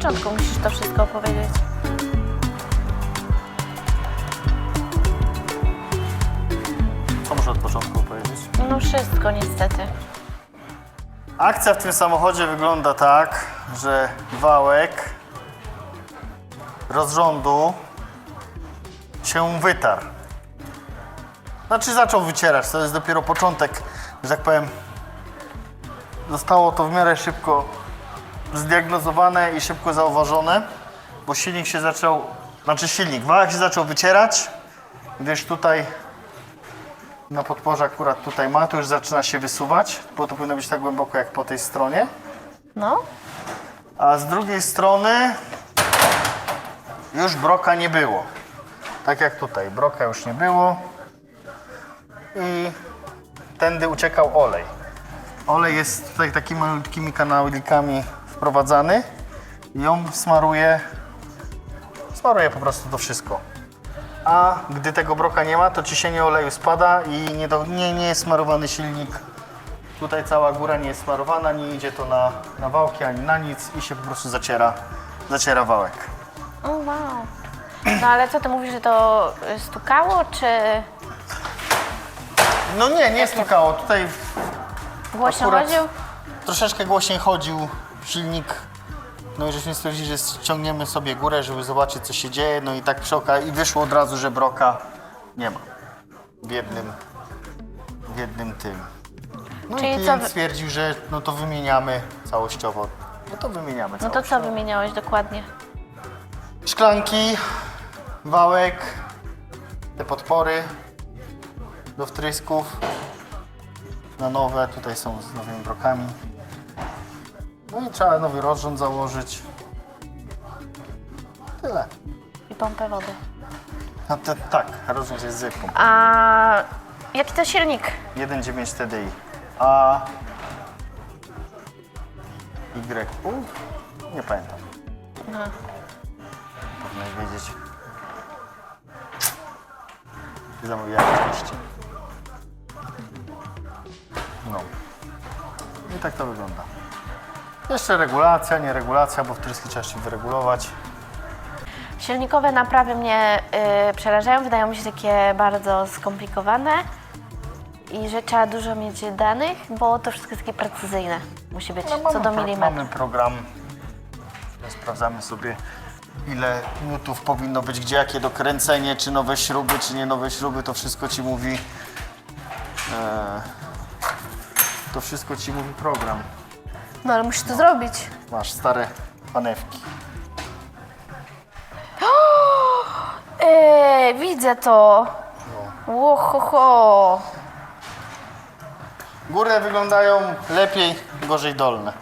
początku musisz to wszystko opowiedzieć. Co muszę od początku powiedzieć? No wszystko niestety. Akcja w tym samochodzie wygląda tak, że wałek rozrządu się wytarł. Znaczy zaczął wycierać, to jest dopiero początek, że tak powiem. Zostało to w miarę szybko zdiagnozowane i szybko zauważone, bo silnik się zaczął, znaczy silnik, wałek się zaczął wycierać, gdyż tutaj na podporze akurat tutaj ma, to już zaczyna się wysuwać, bo to powinno być tak głęboko jak po tej stronie. No, A z drugiej strony już broka nie było. Tak jak tutaj, broka już nie było i tędy uciekał olej. Olej jest tutaj takimi malutkimi kanalikami wprowadzany i on smaruje, smaruje po prostu to wszystko. A gdy tego broka nie ma, to ciśnienie oleju spada i nie, do, nie, nie jest smarowany silnik. Tutaj cała góra nie jest smarowana, nie idzie to na, na wałki ani na nic i się po prostu zaciera, zaciera wałek. o wow. No ale co ty mówisz, że to stukało, czy No nie, nie stukało. Tutaj głośno Akurat- chodził? troszeczkę głośniej chodził silnik. No i żeśmy stwierdzili, że ściągniemy sobie górę, żeby zobaczyć co się dzieje. No i tak przy oka i wyszło od razu, że broka nie ma. W jednym, w jednym tym. No Czyli i co klient wy- stwierdził, że no to wymieniamy całościowo. No to wymieniamy No to całościowo. co wymieniałeś dokładnie? Szklanki, wałek, te podpory do wtrysków na nowe, tutaj są z nowymi brokami. No i trzeba nowy rozrząd założyć. Tyle. I pompę wody. No to, tak, rozrząd jest zwykły. A jaki to silnik? 1.9 TDI. A Y. U? Nie pamiętam. Aha. Powinien wiedzieć. Zamówiłem oczywiście. No. I tak to wygląda. Jeszcze regulacja, nie regulacja, bo wtryski trzeba się wyregulować. Silnikowe naprawy mnie y, przerażają, wydają mi się takie bardzo skomplikowane i że trzeba dużo mieć danych, bo to wszystko jest takie precyzyjne. Musi być No, co do pro- milimetra. Mamy program. Sprawdzamy sobie ile nutów powinno być, gdzie jakie dokręcenie, czy nowe śruby, czy nie nowe śruby, to wszystko ci mówi. E, to wszystko ci mówi program. No ale musisz to zrobić. Masz stare panewki. Ej, widzę to. Łohoho. Góry wyglądają lepiej, gorzej dolne.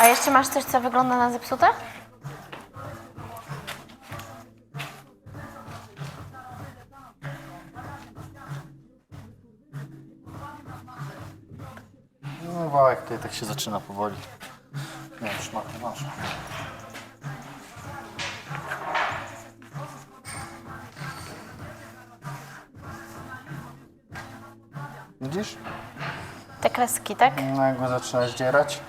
A jeszcze masz coś, co wygląda na zepsute? No wałek tutaj tak się zaczyna powoli. Nie, ma, masz. Widzisz? Te kreski, tak? No jak go zaczyna zdzierać,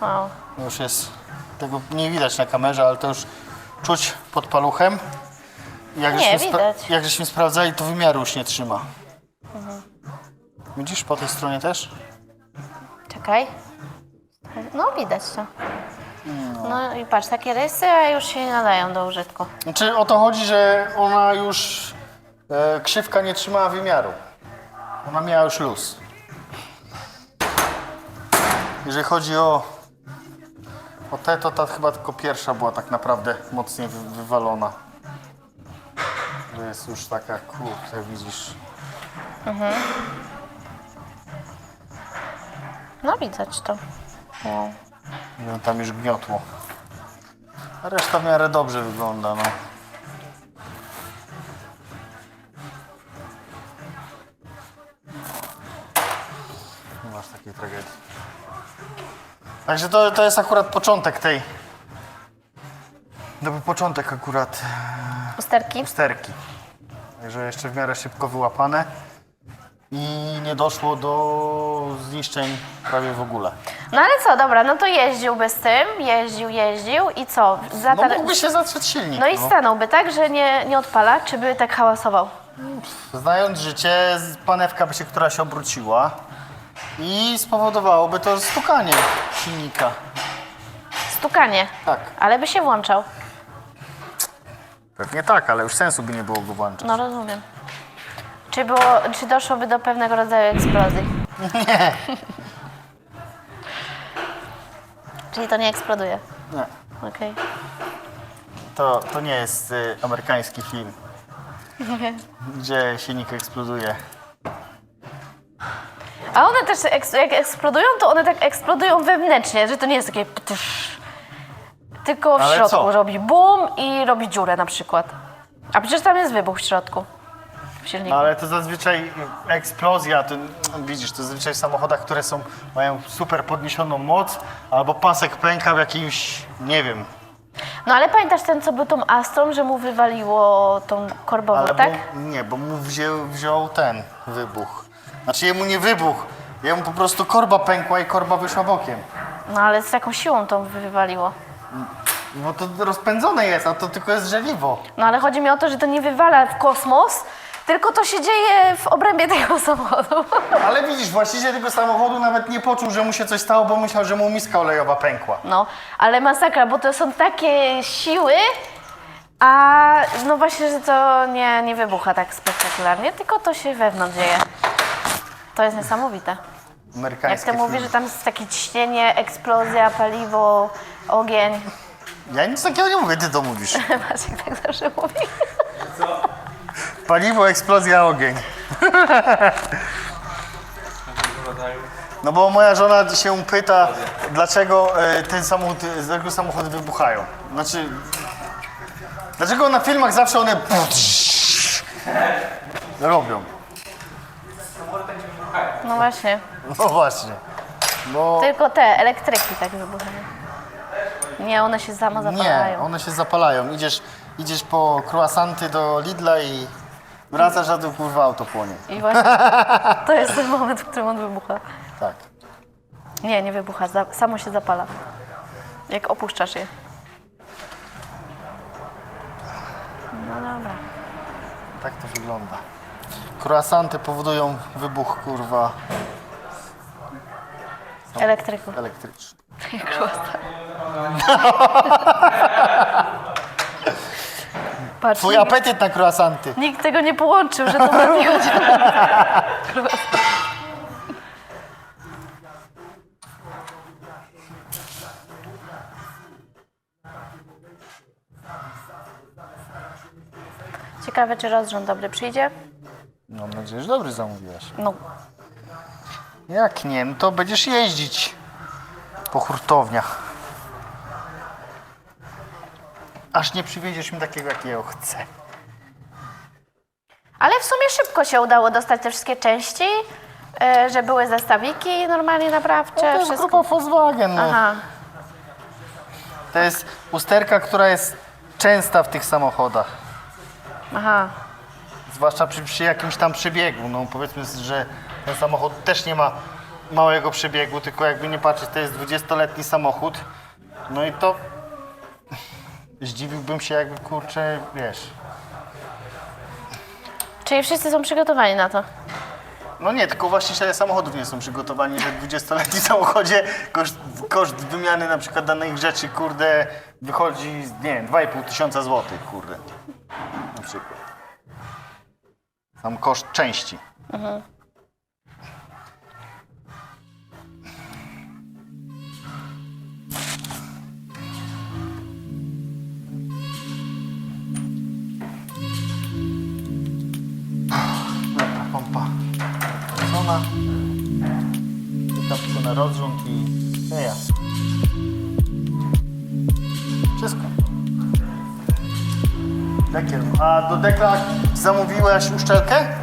Wow. już jest, tego nie widać na kamerze, ale to już czuć pod paluchem. Jak Nie, żeśmy widać. jak żeśmy sprawdzali, to wymiaru już nie trzyma. Widzisz po tej stronie też? Czekaj. No widać to. No i patrz, takie rysy, a już się nie nadają do użytku. Znaczy o to chodzi, że ona już e, krzywka nie trzymała wymiaru. Ona miała już luz. Jeżeli chodzi o, o te, to ta chyba tylko pierwsza była tak naprawdę mocniej wy, wywalona. Że jest już taka, kurde, widzisz. No widać to. Wow. że Tam już gniotło. A reszta w miarę dobrze wygląda, no. Nie masz takiej tragedii. Także to, to jest akurat początek tej. To był początek akurat Usterki? usterki. Także jeszcze w miarę szybko wyłapane i nie doszło do zniszczeń prawie w ogóle. No ale co, dobra, no to jeździłby z tym, jeździł, jeździł i co? No mógłby się zatrzeć silnik. No i stanąłby, tak, że nie, nie odpala, czy by tak hałasował? Znając życie, panewka by się któraś obróciła i spowodowałoby to stukanie silnika. Stukanie. Tak. Ale by się włączał. Pewnie tak, ale już sensu by nie było go włączać. No rozumiem. Czy, było, czy doszłoby do pewnego rodzaju eksplozji? Nie. Czyli to nie eksploduje. nie. Okej. To, to nie jest y, amerykański film, gdzie silnik eksploduje. A one też eks, jak eksplodują, to one tak eksplodują wewnętrznie, że to nie jest takie ptysz. Tylko w Ale środku co? robi bum i robi dziurę na przykład. A przecież tam jest wybuch w środku. Silniku. No, ale to zazwyczaj eksplozja, to widzisz, to zazwyczaj w samochodach, które są, mają super podniesioną moc, albo pasek pęka w jakimś, nie wiem, No ale pamiętasz ten, co był tą Astrą, że mu wywaliło tą korbową, ale tak? bo, nie, bo mu wziął, wziął ten wybuch. Znaczy jemu nie wybuch, jemu po prostu korba pękła i korba wyszła bokiem. No ale z jaką siłą to wywaliło? Bo to rozpędzone jest, a to tylko jest żeliwo. No ale chodzi mi o to, że to nie wywala w kosmos, tylko to się dzieje w obrębie tego samochodu. Ale widzisz, właściciel tego samochodu nawet nie poczuł, że mu się coś stało, bo myślał, że mu miska olejowa pękła. No, ale masakra, bo to są takie siły, a no właśnie, że to nie, nie wybucha tak spektakularnie, tylko to się wewnątrz dzieje. To jest niesamowite. Jak ty mówisz, że tam jest takie ciśnienie, eksplozja, paliwo, ogień. Ja nic takiego nie mówię, ty to mówisz. Maciek tak zawsze mówi. Paliwo, eksplozja, ogień. No bo moja żona się pyta, dlaczego e, ten samochód, dlaczego samochody wybuchają. Znaczy, dlaczego na filmach zawsze one robią. No właśnie. No właśnie. Bo Tylko te elektryki tak wybuchają. Nie, one się samo nie, zapalają. one się zapalają. Idziesz, idziesz po croissanty do Lidla i wracasz, a tu kurwa auto płonie. I właśnie to jest ten moment, w którym on wybucha. Tak. Nie, nie wybucha, za, samo się zapala. Jak opuszczasz je. No dobra. Tak to wygląda. Croissanty powodują wybuch kurwa Elektryku. elektryczny. Patrz, Twój nikt, apetyt na croissanty. nikt tego nie połączył, że to bardziej chodzi o Ciekawe, czy rozrząd dobry przyjdzie. No, mam nadzieję, że dobry zamówiłaś. No, Jak nie, no to będziesz jeździć po hurtowniach. Aż nie przywieziesz mi takiego, jakiego chcę. Ale w sumie szybko się udało dostać te wszystkie części, e, że były zestawiki normalnie naprawcze, To jest wszystko. grupa Volkswagen. No. Aha, To jest usterka, która jest częsta w tych samochodach. aha. Zwłaszcza przy, przy jakimś tam przebiegu. No powiedzmy, że ten samochód też nie ma małego przebiegu, tylko jakby nie patrzeć, to jest 20-letni samochód. No i to zdziwiłbym się jakby kurczę, wiesz. Czyli wszyscy są przygotowani na to. No nie, tylko właściciele samochodów nie są przygotowani, że w 20-letnim samochodzie koszt, koszt wymiany na przykład danych rzeczy, kurde, wychodzi, nie wiem, 2,5 tysiąca złotych, kurde. Na przykład. Sam koszt części. Dobra, Czekam tylko na rozrząd i ja. Wszystko. Dekiel. A do dekla zamówiłaś uszczelkę?